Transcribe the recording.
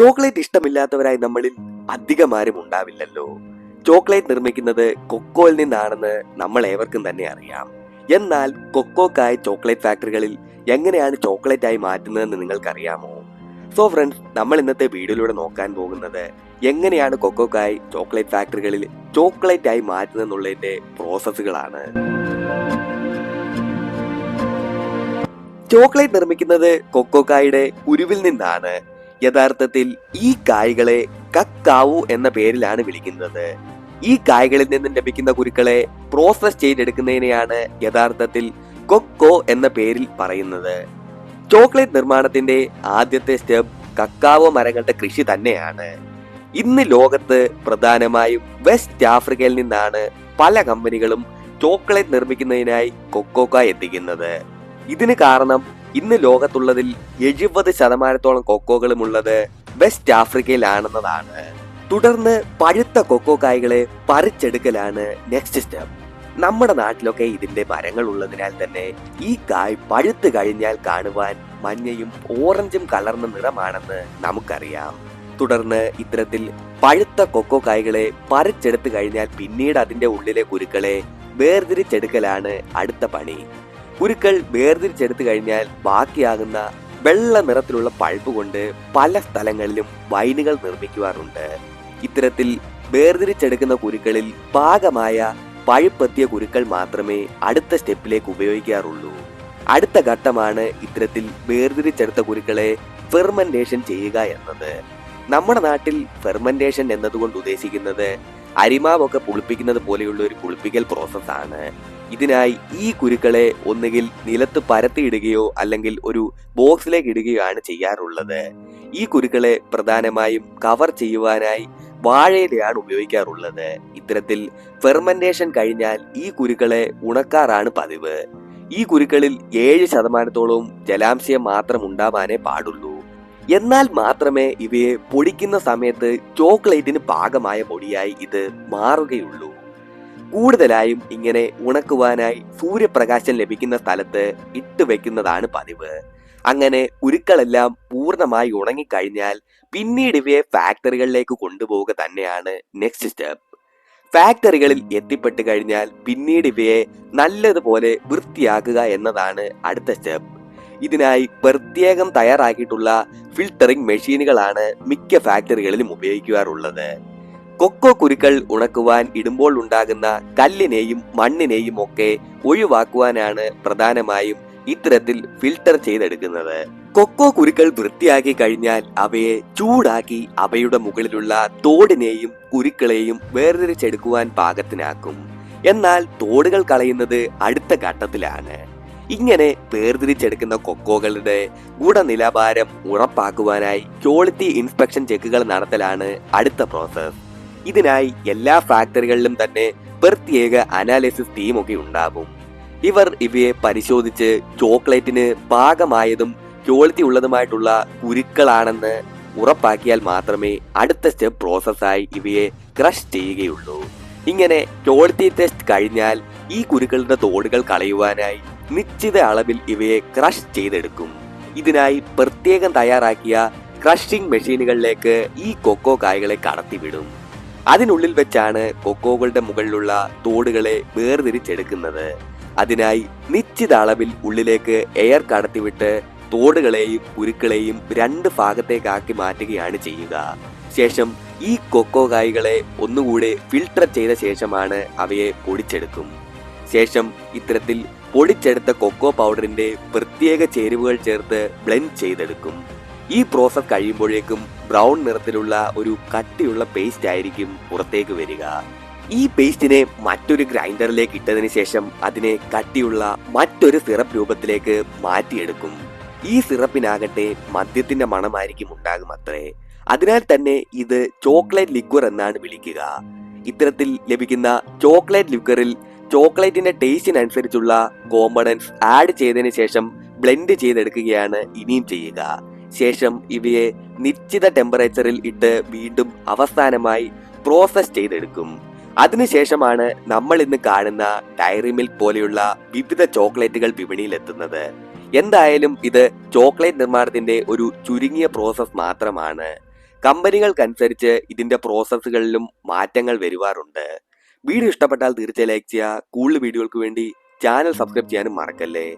Chocolate ഇഷ്ടമില്ലാത്തവരായി നമ്മളിൽ അധികം ആരും ഉണ്ടാവില്ലല്ലോ. ചോക്ലേറ്റ് നിർമ്മിക്കുന്നത് കൊക്കോയിൽ നിന്നാണെന്ന് നമ്മൾ ഏവർക്കും തന്നെ അറിയാം. എന്നാൽ കൊക്കോക്കായി ചോക്ലേറ്റ് ഫാക്ടറികളിൽ എങ്ങനെയാണ് ചോക്ലേറ്റ് ആയി മാറ്റുന്നതെന്ന് നിങ്ങൾക്കറിയാമോ? സോ ഫ്രണ്ട്സ് നമ്മൾ ഇന്നത്തെ വീഡിയോയിലൂടെ നോക്കാൻ പോകുന്നത് എങ്ങനെയാണ് കൊക്കോക്കായി ചോക്ലേറ്റ് ഫാക്ടറികളിൽ ചോക്ലേറ്റ് ആയി മാറ്റുന്നതെന്നുള്ളതിന്റെ പ്രോസസ്സുകളാണ്. ചോക്ലേറ്റ് നിർമ്മിക്കുന്നത് കൊക്കോക്കായുടെ ഉരുവിൽ നിന്നാണ്. യഥാർത്ഥത്തിൽ ഈ കായ്കളെ കക്കാവു എന്ന പേരിലാണ് വിളിക്കുന്നത്. ഈ കായ്കളിൽ നിന്നും ലഭിക്കുന്ന കുരുക്കളെ പ്രോസസ് ചെയ്തെടുക്കുന്നതിനെയാണ് യഥാർത്ഥത്തിൽ കൊക്കോ എന്ന പേരിൽ പറയുന്നത്. ചോക്ലേറ്റ് നിർമ്മാണത്തിന്റെ ആദ്യത്തെ സ്റ്റെപ്പ് കക്കാവോ മരങ്ങളുടെ കൃഷി തന്നെയാണ്. ഇന്ന് ലോകത്ത് പ്രധാനമായും വെസ്റ്റ് ആഫ്രിക്കയിൽ നിന്നാണ് പല കമ്പനികളും ചോക്ലേറ്റ് നിർമ്മിക്കുന്നതിനായി കൊക്കോക്ക എത്തിക്കുന്നത്. ഇതിന് കാരണം ഇന്ന് ലോകത്തുള്ളതിൽ എഴുപത് ശതമാനത്തോളം കൊക്കോകളും ഉള്ളത് വെസ്റ്റ് ആഫ്രിക്കയിലാണെന്നതാണ്. തുടർന്ന് പഴുത്ത കൊക്കോ കായ്കളെ പറിച്ചെടുക്കലാണ് നെക്സ്റ്റ് സ്റ്റെപ്പ്. നമ്മുടെ നാട്ടിലൊക്കെ ഇതിന്റെ മരങ്ങൾ ഉള്ളതിനാൽ തന്നെ ഈ കായ് പഴുത്ത് കഴിഞ്ഞാൽ കാണുവാൻ മഞ്ഞയും ഓറഞ്ചും കലർന്ന നിറമാണെന്ന് നമുക്കറിയാം. തുടർന്ന് ഇത്തരത്തിൽ പഴുത്ത കൊക്കോ കായ്കളെ പറിച്ചെടുത്തു കഴിഞ്ഞാൽ പിന്നീട് അതിന്റെ ഉള്ളിലെ കുരുക്കളെ വേർതിരിച്ചെടുക്കലാണ് അടുത്ത പണി. കുരുക്കൾ വേർതിരിച്ചെടുത്തു കഴിഞ്ഞാൽ ബാക്കിയാകുന്ന വെള്ള നിറത്തിലുള്ള പൾപ്പ് കൊണ്ട് പല സ്ഥലങ്ങളിലും വൈനുകൾ നിർമ്മിക്കുവാറുണ്ട്. ഇത്തരത്തിൽ വേർതിരിച്ചെടുക്കുന്ന കുരുക്കളിൽ പാകമായ പഴുപ്പെത്തിയ കുരുക്കൾ മാത്രമേ അടുത്ത സ്റ്റെപ്പിലേക്ക് ഉപയോഗിക്കാറുള്ളൂ. അടുത്ത ഘട്ടമാണ് ഇത്തരത്തിൽ വേർതിരിച്ചെടുത്ത കുരുക്കളെ ഫെർമെന്റേഷൻ ചെയ്യുക എന്നത്. നമ്മുടെ നാട്ടിൽ ഫെർമെന്റേഷൻ എന്നതുകൊണ്ട് ഉദ്ദേശിക്കുന്നത് അരിമാവൊക്കെ പുളിപ്പിക്കുന്നത് പോലെയുള്ള ഒരു പുളിപ്പിക്കൽ പ്രോസസ്സാണ് ഇതിനായി ഈ കുരുക്കളെ ഒന്നുകിൽ നിലത്ത് പരത്തിയിടുകയോ അല്ലെങ്കിൽ ഒരു ബോക്സിലേക്ക് ഇടുകയോ ആണ് ചെയ്യാറുള്ളത്. ഈ കുരുക്കളെ പ്രധാനമായും കവർ ചെയ്യുവാനായി വാഴയിലയാണ് ഉപയോഗിക്കാറുള്ളത്. ഇത്തരത്തിൽ ഫെർമെന്റേഷൻ കഴിഞ്ഞാൽ ഈ കുരുക്കളെ ഉണക്കാറാണ് പതിവ്. ഈ കുരുക്കളിൽ ഏഴ് ശതമാനത്തോളവും ജലാംശയം മാത്രം ഉണ്ടാവാനേ പാടുള്ളൂ. എന്നാൽ മാത്രമേ ഇവയെ പൊടിക്കുന്ന സമയത്ത് ചോക്ലേറ്റിന് പാകമായ പൊടിയായി ഇത് മാറുകയുള്ളൂ. കൂടുതലായും ഇങ്ങനെ ഉണക്കുവാനായി സൂര്യപ്രകാശം ലഭിക്കുന്ന സ്ഥലത്ത് ഇട്ട് വെക്കുന്നതാണ് പതിവ്. അങ്ങനെ ഉരുക്കളെല്ലാം പൂർണമായി ഉണങ്ങിക്കഴിഞ്ഞാൽ പിന്നീട് ഇവയെ ഫാക്ടറികളിലേക്ക് കൊണ്ടുപോവുക തന്നെയാണ് നെക്സ്റ്റ് സ്റ്റെപ്പ്. ഫാക്ടറികളിൽ എത്തിപ്പെട്ട് കഴിഞ്ഞാൽ പിന്നീട് ഇവയെ നല്ലതുപോലെ വൃത്തിയാക്കുക എന്നതാണ് അടുത്ത സ്റ്റെപ്പ്. ഇതിനായി പ്രത്യേകം തയ്യാറാക്കിയിട്ടുള്ള ഫിൽട്ടറിംഗ് മെഷീനുകളാണ് മിക്ക ഫാക്ടറികളിലും ഉപയോഗിക്കാറുള്ളത്. കൊക്കോ കുരുക്കൾ ഉണക്കുവാൻ ഇടുമ്പോൾ ഉണ്ടാകുന്ന കല്ലിനെയും മണ്ണിനെയും ഒക്കെ ഒഴിവാക്കുവാനാണ് പ്രധാനമായും ഇത്തരത്തിൽ ഫിൽട്ടർ ചെയ്തെടുക്കുന്നത്. കൊക്കോ കുരുക്കൾ വൃത്തിയാക്കി കഴിഞ്ഞാൽ അവയെ ചൂടാക്കി അവയുടെ മുകളിലുള്ള തോടിനെയും കുരുക്കളെയും വേർതിരിച്ചെടുക്കുവാൻ പാകത്തിനാക്കും. എന്നാൽ തോടുകൾ കളയുന്നത് അടുത്ത ഘട്ടത്തിലാണ്. ഇങ്ങനെ വേർതിരിച്ചെടുക്കുന്ന കൊക്കോകളുടെ ഗുണനിലവാരം ഉറപ്പാക്കുവാനായി ക്വാളിറ്റി ഇൻസ്പെക്ഷൻ ചെക്കുകൾ നടത്തലാണ് അടുത്ത പ്രോസസ്. ഇതിനായി എല്ലാ ഫാക്ടറികളിലും തന്നെ പ്രത്യേക അനാലിസിസ് ടീമൊക്കെ ഉണ്ടാകും ഇവർ ഇവയെ പരിശോധിച്ച് ചോക്ലേറ്റിന് പാകമായതും ക്വാളിറ്റി ഉള്ളതുമായിട്ടുള്ള കുരുക്കളാണെന്ന് ഉറപ്പാക്കിയാൽ മാത്രമേ അടുത്ത സ്റ്റെപ്പ് പ്രോസസ്സായി ഇവയെ ക്രഷ് ചെയ്യുകയുള്ളൂ. ഇങ്ങനെ ക്വാളിറ്റി ടെസ്റ്റ് കഴിഞ്ഞാൽ ഈ കുരുക്കളുടെ തോടുകൾ കളയുവാനായി നിശ്ചിത അളവിൽ ഇവയെ ക്രഷ് ചെയ്തെടുക്കും. ഇതിനായി പ്രത്യേകം തയ്യാറാക്കിയ ക്രഷിംഗ് മെഷീനുകളിലേക്ക് ഈ കൊക്കോ കായ്കളെ കടത്തിവിടും. അതിനുള്ളിൽ വെച്ചാണ് കൊക്കോകളുടെ മുകളിലുള്ള തോടുകളെ വേർതിരിച്ചെടുക്കുന്നത്. അതിനായി നിശ്ചിത അളവിൽ ഉള്ളിലേക്ക് എയർ കടത്തിവിട്ട് തോടുകളെയും കുരുക്കളെയും രണ്ട് ഭാഗത്തേക്കാക്കി മാറ്റുകയാണ് ചെയ്യുക. ശേഷം ഈ കൊക്കോ കായ്കളെ ഒന്നുകൂടെ ഫിൽട്ടർ ചെയ്ത ശേഷമാണ് അവയെ പൊടിച്ചെടുക്കും. ശേഷം ഇത്തരത്തിൽ പൊടിച്ചെടുത്ത കൊക്കോ പൗഡറിന്റെ പ്രത്യേക ചേരുവകൾ ചേർത്ത് ബ്ലെൻഡ് ചെയ്തെടുക്കും. ഈ പ്രോസസ് കഴിയുമ്പോഴേക്കും ബ്രൗൺ നിറത്തിലുള്ള ഒരു കട്ടിയുള്ള പേസ്റ്റ് ആയിരിക്കും പുറത്തേക്ക് വരിക. ഈ പേസ്റ്റിനെ മറ്റൊരു ഗ്രൈൻഡറിലേക്ക് ഇട്ടതിന് ശേഷം അതിനെ കട്ടിയുള്ള മറ്റൊരു സിറപ്പ് രൂപത്തിലേക്ക് മാറ്റിയെടുക്കും. ഈ സിറപ്പിനാകട്ടെ മദ്യത്തിന്റെ മണമായിരിക്കും ഉണ്ടാകും അത്രേ അതിനാൽ തന്നെ ഇത് ചോക്ലേറ്റ് ലിക്വർ എന്നാണ് വിളിക്കുക. ഇത്തരത്തിൽ ലഭിക്കുന്ന ചോക്ലേറ്റ് ലിക്വറിൽ ചോക്ലേറ്റിന്റെ ടേസ്റ്റിനനുസരിച്ചുള്ള കോമ്പണൻസ് ആഡ് ചെയ്തതിനു ശേഷം ബ്ലെൻഡ് ചെയ്തെടുക്കുകയാണ് ഇനിയും ചെയ്യുക. ശേഷം ഇവയെ നിശ്ചിത ടെമ്പറേച്ചറിൽ ഇട്ട് വീണ്ടും അവസാനമായി പ്രോസസ് ചെയ്തെടുക്കും. അതിനുശേഷമാണ് നമ്മൾ ഇന്ന് കാണുന്ന ഡയറി മിൽക്ക് പോലെയുള്ള വിവിധ ചോക്ലേറ്റുകൾ വിപണിയിൽ എത്തുന്നത് എന്തായാലും ഇത് ചോക്ലേറ്റ് നിർമ്മാണത്തിന്റെ ഒരു ചുരുങ്ങിയ പ്രോസസ് മാത്രമാണ്. കമ്പനികൾക്കനുസരിച്ച് ഇതിന്റെ പ്രോസസ്സുകളിലും മാറ്റങ്ങൾ വരുവാറുണ്ട്. വീഡിയോ ഇഷ്ടപ്പെട്ടാൽ തീർച്ചയായും ലൈക്ക് ചെയ്യുക. കൂടുതൽ വീഡിയോകൾക്ക് വേണ്ടി ചാനൽ സബ്സ്ക്രൈബ് ചെയ്യാനും മറക്കല്ലേ?